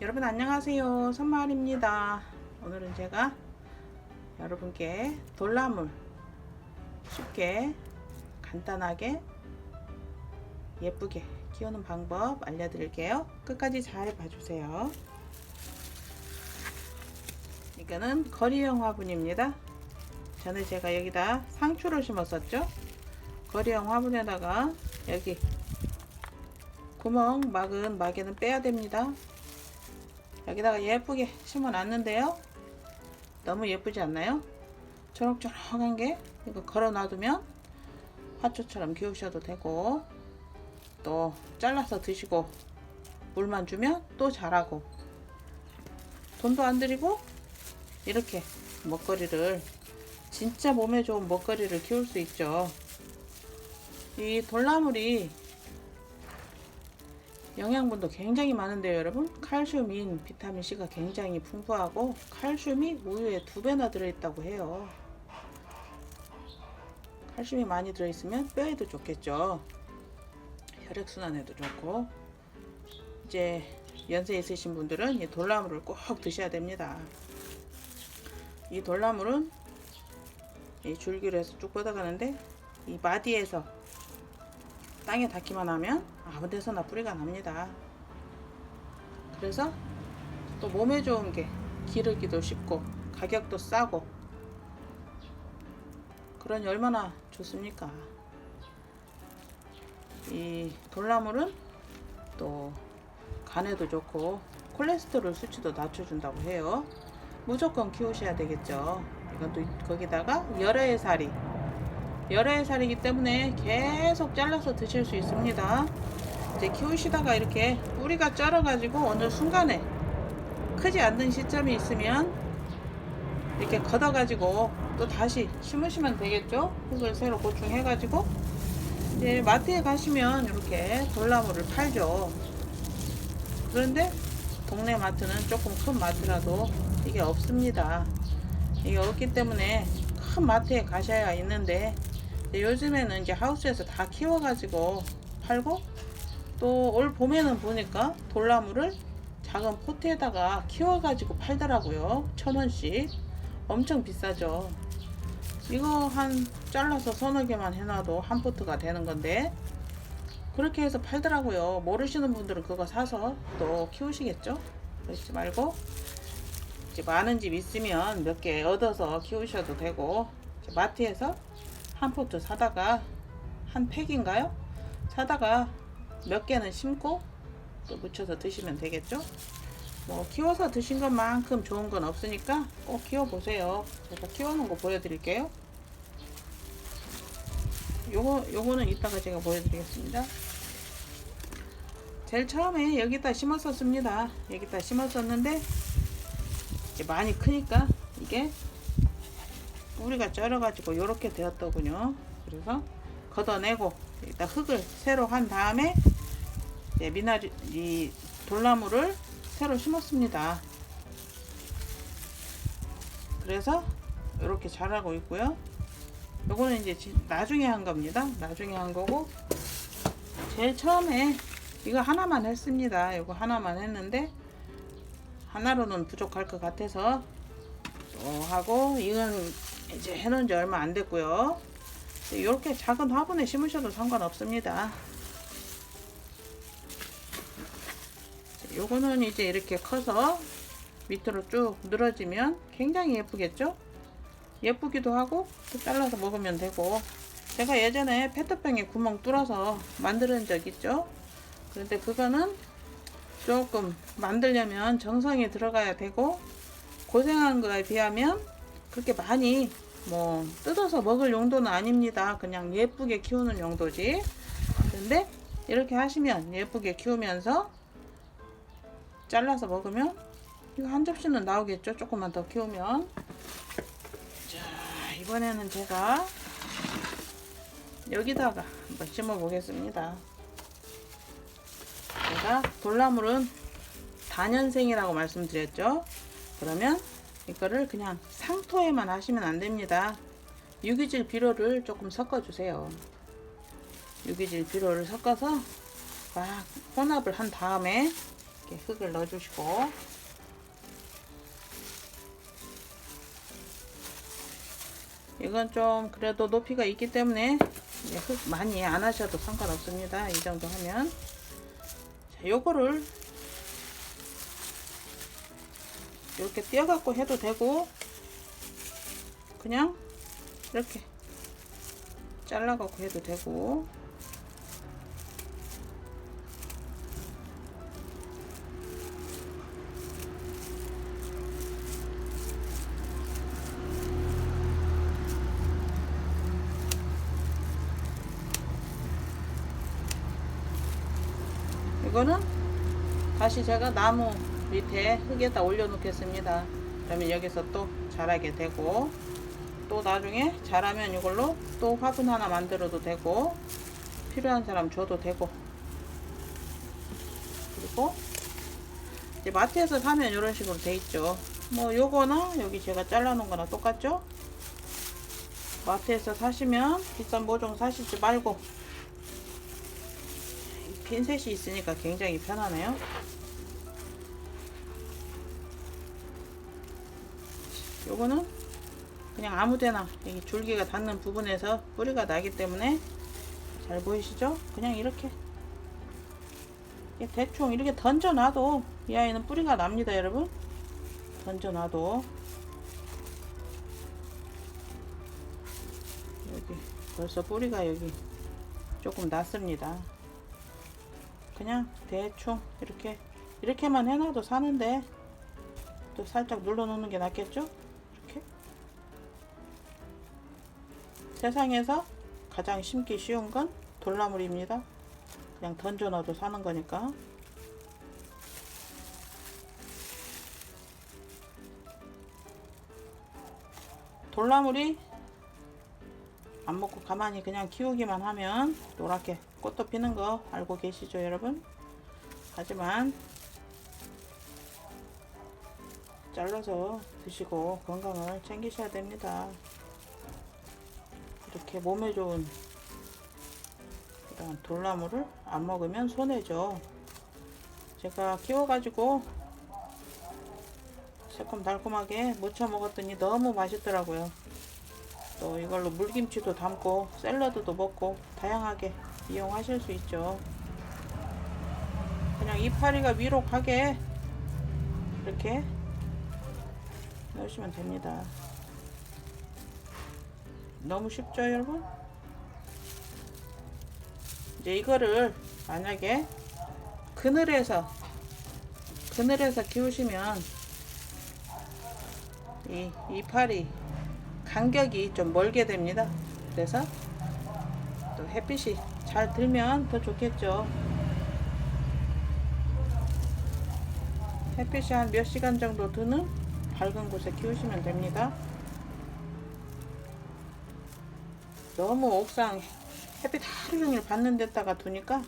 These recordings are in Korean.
여러분 안녕하세요. 선마을입니다. 오늘은 제가 여러분께 돌나물 쉽게 간단하게 예쁘게 키우는 방법 알려드릴게요. 끝까지 잘 봐주세요. 이거는 거리형 화분입니다. 전에 제가 여기다 상추를 심었었죠? 거리형 화분에다가 여기 구멍 막은 마개는 빼야 됩니다 여기다가 예쁘게 심어 놨는데요. 너무 예쁘지 않나요? 초록초록한 게 이거 걸어 놔두면 화초처럼 키우셔도 되고 또 잘라서 드시고 물만 주면 또 자라고. 돈도 안 들이고 이렇게 먹거리를 진짜 몸에 좋은 먹거리를 키울 수 있죠. 이 돌나물이 영양분도 굉장히 많은데요 여러분. 칼슘인 비타민C가 굉장히 풍부하고 칼슘이 우유에 두 배나 들어있다고 해요. 칼슘이 많이 들어있으면 뼈에도 좋겠죠. 혈액순환에도 좋고. 이제 연세 있으신 분들은 이 돌나물을 꼭 드셔야 됩니다. 이 돌나물은 이 줄기로 해서 쭉 뻗어가는데 이 마디에서 땅에 닿기만 하면 아무 데서나 뿌리가 납니다. 그래서 또 몸에 좋은 게 기르기도 쉽고 가격도 싸고 그러니 얼마나 좋습니까? 이 돌나물은 또 간에도 좋고 콜레스테롤 수치도 낮춰준다고 해요. 무조건 키우셔야 되겠죠. 이건 또 거기다가 열애의 살이 열애의 살이기 때문에 계속 잘라서 드실 수 있습니다. 이제 키우시다가 이렇게 뿌리가 쩔어가지고 어느 순간에 크지 않는 시점이 있으면 이렇게 걷어가지고 또 다시 심으시면 되겠죠? 흙을 새로 보충해가지고 이제 마트에 가시면 이렇게 돌나무를 팔죠. 그런데 동네 마트는 조금 큰 마트라도 이게 없습니다. 이게 없기 때문에 큰 마트에 가셔야 있는데 요즘에는 이제 하우스에서 다 키워가지고 팔고 또 올 봄에는 보니까 돌나무를 작은 포트에다가 키워가지고 팔더라고요. 천 원씩. 엄청 비싸죠. 이거 한 잘라서 서너 개만 해놔도 한 포트가 되는 건데 그렇게 해서 팔더라고요. 모르시는 분들은 그거 사서 또 키우시겠죠? 그러지 말고 이제 많은 집 있으면 몇 개 얻어서 키우셔도 되고 마트에서 한 포트 사다가 한 팩인가요? 사다가 몇 개는 심고 또 묻혀서 드시면 되겠죠? 뭐 키워서 드신 것만큼 좋은 건 없으니까 꼭 키워 보세요. 제가 키워놓은 거 보여드릴게요. 요거 요거는 이따가 제가 보여드리겠습니다. 제일 처음에 여기다 심었었습니다. 여기다 심었었는데 이제 많이 크니까 이게 뿌리가 쩔어가지고 이렇게 되었더군요. 그래서 걷어내고 일단 흙을 새로 한 다음에 이제 미나리 이 돌나무를 새로 심었습니다. 그래서 이렇게 자라고 있고요. 요거는 이제 지- 나중에 한 겁니다. 나중에 한 거고 제일 처음에 이거 하나만 했습니다. 이거 하나만 했는데 하나로는 부족할 것 같아서 또 하고 이건 이제 해놓은 지 얼마 안 됐고요. 이렇게 작은 화분에 심으셔도 상관없습니다. 요거는 이제 이렇게 커서 밑으로 쭉 늘어지면 굉장히 예쁘겠죠? 예쁘기도 하고 또 잘라서 먹으면 되고 제가 예전에 페트병에 구멍 뚫어서 만드는 적 있죠? 그런데 그거는 조금 만들려면 정성이 들어가야 되고 고생한 거에 비하면 그렇게 많이 뭐 뜯어서 먹을 용도는 아닙니다. 그냥 예쁘게 키우는 용도지. 근데 이렇게 하시면 예쁘게 키우면서 잘라서 먹으면 이거 한 접시는 나오겠죠? 조금만 더 키우면. 자, 이번에는 제가 여기다가 한번 심어 보겠습니다. 제가 돌나물은 단연생이라고 말씀드렸죠? 그러면 이거를 그냥 상토에만 하시면 안 됩니다. 유기질 비료를 조금 섞어 주세요. 유기질 비료를 섞어서 막 혼합을 한 다음에 이렇게 흙을 넣어주시고 이건 좀 그래도 높이가 있기 때문에 흙 많이 안 하셔도 상관없습니다. 이 정도 하면 자, 요거를 이렇게 띄어갖고 해도 되고 그냥 이렇게 잘라갖고 해도 되고. 이거는 다시 제가 나무 밑에 흙에다 올려 놓겠습니다. 그러면 여기서 또 자라게 되고 또 나중에 자라면 이걸로 또 화분 하나 만들어도 되고 필요한 사람 줘도 되고. 그리고 이제 마트에서 사면 이런 식으로 돼 있죠. 뭐 요거나 여기 제가 잘라 놓은 거나 똑같죠? 마트에서 사시면 비싼 모종 사시지 말고. 이 핀셋이 있으니까 굉장히 편하네요 요거는 그냥 아무데나 줄기가 닿는 부분에서 뿌리가 나기 때문에 잘 보이시죠? 그냥 이렇게 대충 이렇게 던져놔도 이 아이는 뿌리가 납니다 여러분 던져놔도 여기 벌써 뿌리가 여기 조금 났습니다 그냥 대충 이렇게 이렇게만 해놔도 사는데 또 살짝 눌러 놓는 게 낫겠죠? 세상에서 가장 심기 쉬운 건 돌나물입니다. 그냥 던져 넣어도 사는 거니까. 돌나물이 안 먹고 가만히 그냥 키우기만 하면 노랗게 꽃도 피는 거 알고 계시죠, 여러분? 하지만 잘라서 드시고 건강을 챙기셔야 됩니다. 이렇게 몸에 좋은 이런 돌나무를 안 먹으면 손해죠. 제가 키워가지고 새콤달콤하게 무쳐 먹었더니 너무 맛있더라고요. 또 이걸로 물김치도 담고 샐러드도 먹고 다양하게 이용하실 수 있죠. 그냥 이파리가 위로 가게 이렇게 넣으시면 됩니다. 너무 쉽죠, 여러분? 이제 이거를 만약에 그늘에서 그늘에서 키우시면 이 이파리 간격이 좀 멀게 됩니다. 그래서 또 햇빛이 잘 들면 더 좋겠죠. 햇빛이 한 몇 시간 정도 드는 밝은 곳에 키우시면 됩니다. 너무 옥상 햇빛 하루 종일 받는 데다가 두니까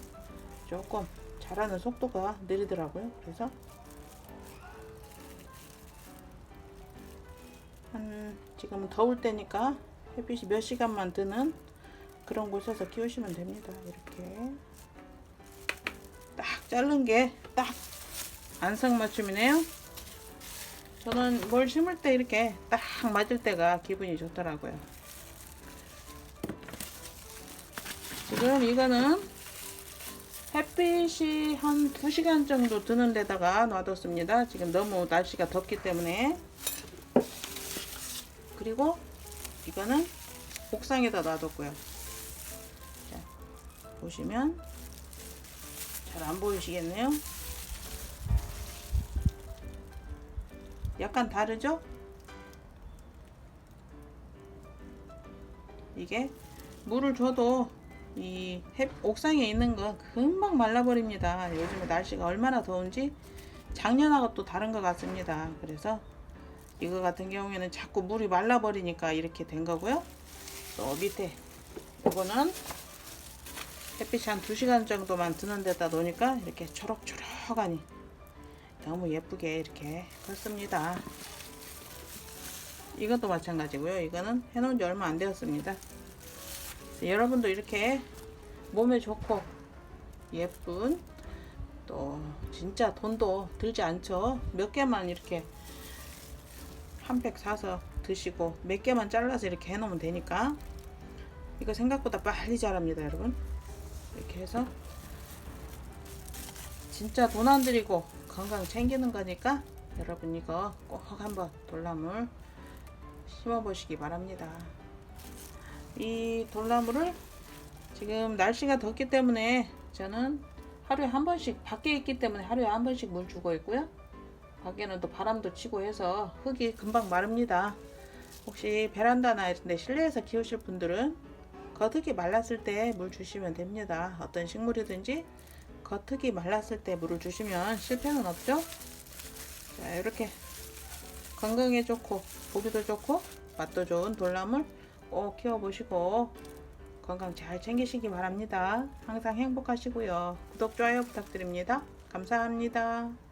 조금 자라는 속도가 느리더라고요. 그래서 한 지금은 더울 때니까 햇빛이 몇 시간만 드는 그런 곳에서 키우시면 됩니다. 이렇게 딱 자른 게 딱 안성맞춤이네요. 저는 뭘 심을 때 이렇게 딱 맞을 때가 기분이 좋더라고요. 지금 이거는 햇빛이 한 2시간 정도 드는 데다가 놔뒀습니다. 지금 너무 날씨가 덥기 때문에. 그리고 이거는 옥상에다 놔뒀고요. 자, 보시면 잘 안 보이시겠네요. 약간 다르죠? 이게 물을 줘도 이 햇, 옥상에 있는 거 금방 말라버립니다. 요즘에 날씨가 얼마나 더운지 작년하고 또 다른 것 같습니다. 그래서 이거 같은 경우에는 자꾸 물이 말라버리니까 이렇게 된 거고요. 또 밑에 이거는 햇빛이 한 2시간 정도만 드는 데다 놓으니까 이렇게 초록초록하니 너무 예쁘게 이렇게 컸습니다. 이것도 마찬가지고요. 이거는 해놓은 지 얼마 안 되었습니다. 여러분도 이렇게 몸에 좋고 예쁜 또 진짜 돈도 들지 않죠. 몇 개만 이렇게 한 팩 사서 드시고 몇 개만 잘라서 이렇게 해놓으면 되니까 이거 생각보다 빨리 자랍니다, 여러분. 이렇게 해서 진짜 돈 안 들이고 건강 챙기는 거니까 여러분 이거 꼭 한번 돌나물 심어 보시기 바랍니다. 이 돌나물을 지금 날씨가 덥기 때문에 저는 하루에 한 번씩 밖에 있기 때문에 하루에 한 번씩 물 주고 있고요. 밖에는 또 바람도 치고 해서 흙이 금방 마릅니다. 혹시 베란다나 이런 데 실내에서 키우실 분들은 겉흙이 말랐을 때 물 주시면 됩니다. 어떤 식물이든지 겉흙이 말랐을 때 물을 주시면 실패는 없죠. 자, 이렇게 건강에 좋고 보기도 좋고 맛도 좋은 돌나물 꼭 키워보시고 건강 잘 챙기시기 바랍니다. 항상 행복하시고요. 구독, 좋아요 부탁드립니다. 감사합니다.